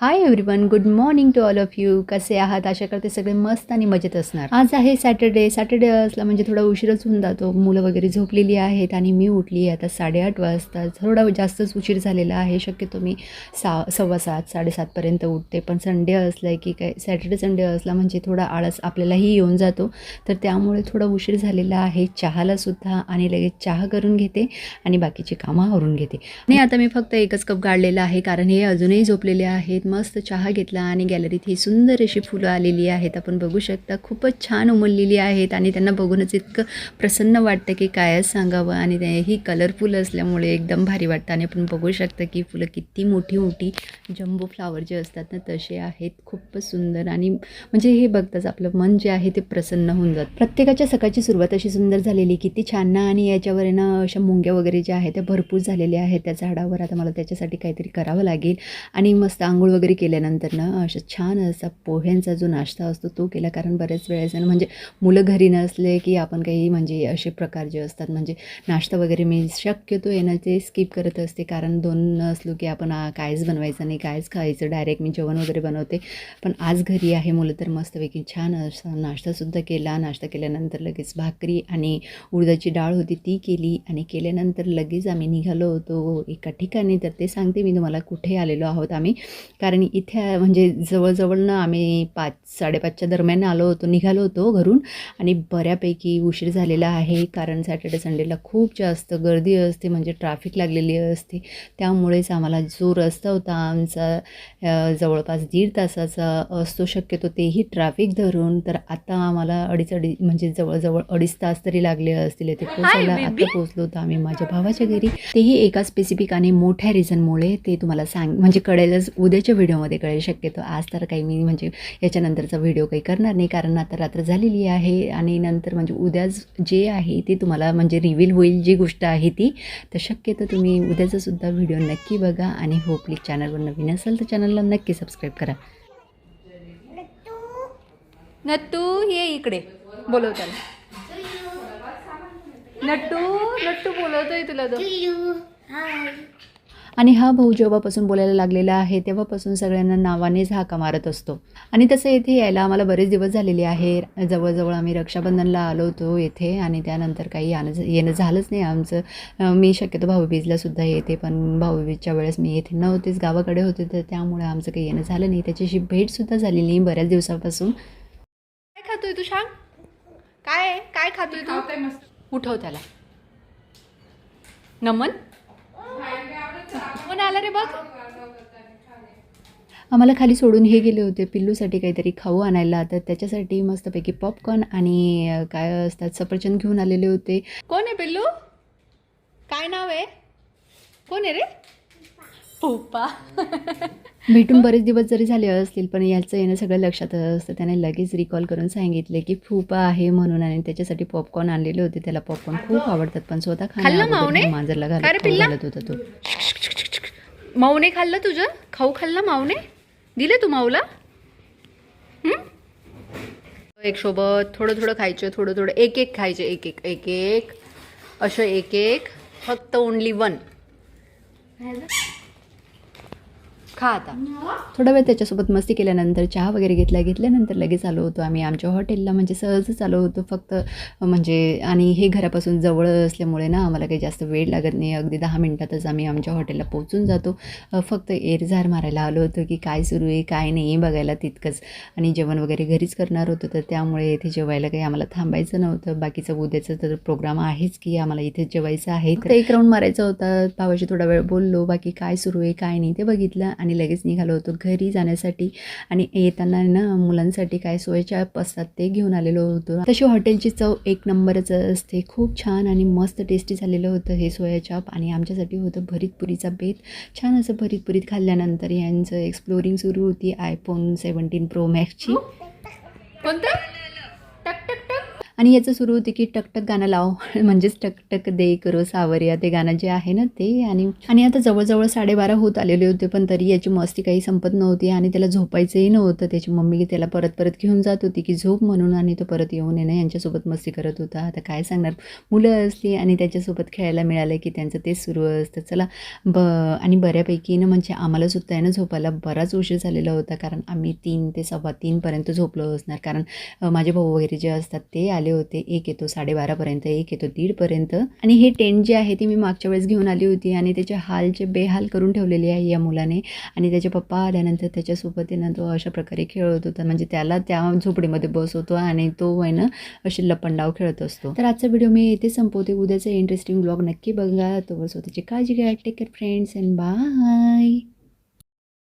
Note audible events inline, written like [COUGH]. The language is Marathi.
Hi everyone good morning to all of you कसे आहात? आशा करते सगळे मस्त आणि मजेत असणार. आज आहे सॅटर्डे सॅटर्डे असला म्हणजे थोडा उशीरच होऊन जातो. मुलं वगैरे झोपलेली आहेत आणि मी उठली आता साडेआठ वाजता. थोडा जास्तच उशीर झालेला आहे. शक्यतो मी सा सव्वा सात साडेसातपर्यंत उठते. पण संडे असला की काय सॅटर्डे संडे असला म्हणजे थोडा आळस आपल्यालाही येऊन जातो. तर त्यामुळे थोडा उशीर झालेला आहे. चहाला सुद्धा आणि लगेच चहा करून घेते आणि बाकीची कामं आवरून घेते. आणि आता मी फक्त एकच कप गाळलेला आहे. कारण हे अजूनही झोपलेले आहेत. मस्त चहा घेतला आणि गॅलरीत ही सुंदर अशी फुलं आलेली आहेत. आपण बघू शकता खूपच छान उमललेली आहेत आणि त्यांना बघूनच इतकं प्रसन्न वाटतं की कायच सांगावं आणि ते ही कलरफुल असल्यामुळे एकदम भारी वाटतं. आणि आपण बघू शकता की फुलं किती मोठी मोठी जम्बो फ्लावर जे असतात ना तसे आहेत. खूपच सुंदर आणि म्हणजे हे बघताच आपलं मन जे आहे ते प्रसन्न होऊन जातं. प्रत्येकाच्या सकाळची सुरुवात अशी सुंदर झालेली किती छान ना? आणि याच्यावर ना अशा मुंग्या वगैरे ज्या आहेत त्या भरपूर झालेल्या आहेत. त्या झाडावर आता मला त्याच्यासाठी काहीतरी करावं लागेल. आणि मस्त आंघोळ वगैरे केल्यानंतर ना असं छान असा पोह्यांचा जो नाश्ता असतो तो केला. कारण बऱ्याच वेळेस म्हणजे मुलं घरी नसले की आपण काही म्हणजे असे प्रकार जे असतात म्हणजे नाश्ता वगैरे मी शक्यतो येणं ते स्किप करत असते. कारण दोन असलो की आपण कायच बनवायचं नाही कायच खायचं डायरेक्ट मी जेवण वगैरे बनवते. पण आज घरी आहे मुलं तर मस्तपैकी छान असा नाश्तासुद्धा केला. नाश्ता केल्यानंतर लगेच भाकरी आणि उडदाची डाळ होती ती केली आणि केल्यानंतर लगेच आम्ही निघालो होतो एका ठिकाणी. तर ते सांगते मी तुम्हाला कुठे आलेलो आहोत आम्ही. कारण इथे म्हणजे जवळजवळ ना आम्ही पाच साडेपाचच्या दरम्यान आलो होतो निघालो होतो घरून. आणि बऱ्यापैकी उशीर झालेला आहे कारण सॅटर्डे संडेला खूप जास्त गर्दी असते म्हणजे ट्रॅफिक लागलेली असते. त्यामुळेच आम्हाला जो रस्ता होता आमचा जवळपास दीड तासाचा असतो शक्यतो तेही ट्रॅफिक धरून. तर आता आम्हाला अडीच अडी म्हणजे जवळजवळ अडीच तास तरी लागले असतील. इथे पोहोचायला आता पोहोचलो होतो आम्ही माझ्या भावाच्या घरी. तेही एका स्पेसिफिक आणि मोठ्या रिझनमुळे ते तुम्हाला सांग म्हणजे कळेलच. उद्याच्या व्हिडिओमध्ये कळेल शक्यतो. आज तर काही मी म्हणजे याच्यानंतरचा व्हिडिओ काही करणार नाही कारण आता रात्र झालेली आहे आणि नंतर म्हणजे उद्या जे आहे ते तुम्हाला म्हणजे रिव्हील होईल जी गोष्ट आहे ती. तर शक्यतो तुम्ही उद्याचा सुद्धा व्हिडिओ नक्की बघा आणि हो प्लीज चॅनलवर नवीन असेल तर चॅनलला नक्की सबस्क्राईब करा. नट्टू ये इकडे. बोलव त्याला. नट्टू नट्टू बोलवतोय तुला तो. आणि हा भाऊ जेव्हापासून बोलायला लागलेला आहे तेव्हापासून सगळ्यांना नावानेच हाका मारत असतो. आणि तसं येथे यायला आम्हाला बरेच दिवस झालेले आहे. जवळजवळ आम्ही रक्षाबंधनला आलो होतो येथे आणि त्यानंतर काही यानं येणं झालंच नाही आमचं. मी शक्यतो भाऊबीजला सुद्धा येते पण भाऊबीजच्या वेळेस मी येथे नव्हतेच. गावाकडे होते तर त्यामुळे आमचं काही येणं झालं नाही. त्याच्याशी भेटसुद्धा झालेली नाही बऱ्याच दिवसापासून. काय खातोय तू सांग? काय? काय खातोय तू? उठव त्याला. नमन? आला रे बघ. आम्हाला खाली सोडून हे गेले होते पिल्लूसाठी काहीतरी खाऊ आणायला. तर त्याच्यासाठी मस्तपैकी पॉपकॉर्न आणि काय असतात सफरचंद घेऊन आलेले होते. कोण आहे पिल्लू? काय नाव आहे? कोण आहे रे? पोपा भेटून बरेच दिवस जरी झाले असतील पण याचं येणं सगळं लक्षात असतं. त्याने लगेच रिकॉल करून सांगितले की फुपा आहे म्हणून आणि त्याच्यासाठी पॉपकॉर्न आणलेले होते. त्याला पॉपकॉर्न खूप आवडतात पण स्वतः? खाण्या मांजरला? घालत होता तो. माऊने खाल्लं तुझं? खाऊ खाल्लं माऊने? दिले तू माऊला? एक सोबत थोडं थोडं खायचं थोडं थोडं एक एक खायचे एक एक एक एक. असं एक एक फक्त ओनली वन खा आता थोडा वेळ त्याच्यासोबत मस्ती केल्यानंतर चहा वगैरे घेतला घेतल्यानंतर लगेच आलो होतो आम्ही आमच्या हॉटेलला म्हणजे सहजच आलो होतो फक्त म्हणजे आणि हे घरापासून जवळ असल्यामुळे ना आम्हाला काही जास्त वेळ लागत नाही. अगदी दहा मिनटातच आम्ही आमच्या हॉटेलला पोहोचून जातो. फक्त एरझार मारायला आलो होतो की काय सुरू आहे काय नाही बघायला तितकंच. आणि जेवण वगैरे घरीच करणार होतो तर त्यामुळे इथे जेवायला काही आम्हाला थांबायचं नव्हतं. बाकीचं उद्याचं तर प्रोग्राम आहेच की आम्हाला इथे जेवायचं आहे. तर एक राऊंड मारायचा होता. भावाशी थोडा वेळ बोललो बाकी काय सुरू आहे काय नाही ते बघितलं. आणि लगेच निघालो होतो घरी जाण्यासाठी. आणि येताना ना मुलांसाठी काय सोयच्या असतात ते घेऊन आलेलो होतो. तशी हॉटेलची चव एक नंबरच असते. खूप छान आणि मस्त टेस्टी झालेलं होतं हे सोयाचाप आणि आमच्यासाठी होतं भरीत पुरीचा बेत. छान असं भरीत पुरीत खाल्ल्यानंतर यांचं एक्सप्लोरिंग सुरू होती आयफोन सेवन्टीन प्रो मॅक्सची कोणतं? आणि याचं सुरू होते की टकटक गाणं लाव. [LAUGHS] म्हणजेच टकटक दे करो सावरिया. ते गाणं जे आहे ना ते. आणि आणि आता जवळजवळ साडेबारा होत आलेले होते पण तरी याची मस्ती काही संपत नव्हती आणि त्याला झोपायचंही नव्हतं. त्याची मम्मी त्याला परत परत घेऊन जात होती की झोप म्हणून आणि तो परत येऊन येणं यांच्यासोबत मस्ती करत होता. आता काय सांगणार? मुलं असली आणि त्याच्यासोबत खेळायला मिळालं की त्यांचं तेच सुरू असतं. चला ब आणि बऱ्यापैकी ना म्हणजे आम्हाला सुद्धा आहे ना झोपायला बराच उशीर झालेला होता. कारण आम्ही तीन ते सव्वा तीनपर्यंत झोपलो असणार. कारण माझे भाऊ वगैरे जे असतात ते आले आले होते. एक येतो साडेबारापर्यंत एक येतो दीडपर्यंत आणि हे टेंट जे आहे ती मी मागच्या वेळेस घेऊन आली होती आणि त्याचे हालचे बेहाल करून ठेवलेले आहे या मुलाने. आणि त्याचे पप्पा आल्यानंतर त्याच्यासोबत आहे ना तो अशा प्रकारे खेळत होता. म्हणजे त्याला त्या झोपडीमध्ये बसवतो आणि तो आहे ना असे लपंडाव खेळत असतो. तर आजचा व्हिडिओ मी येथे संपवते. उद्याचा इंटरेस्टिंग ब्लॉग नक्की बघा. तोवर स्वतःची काळजी घ्या. Take care friends and bye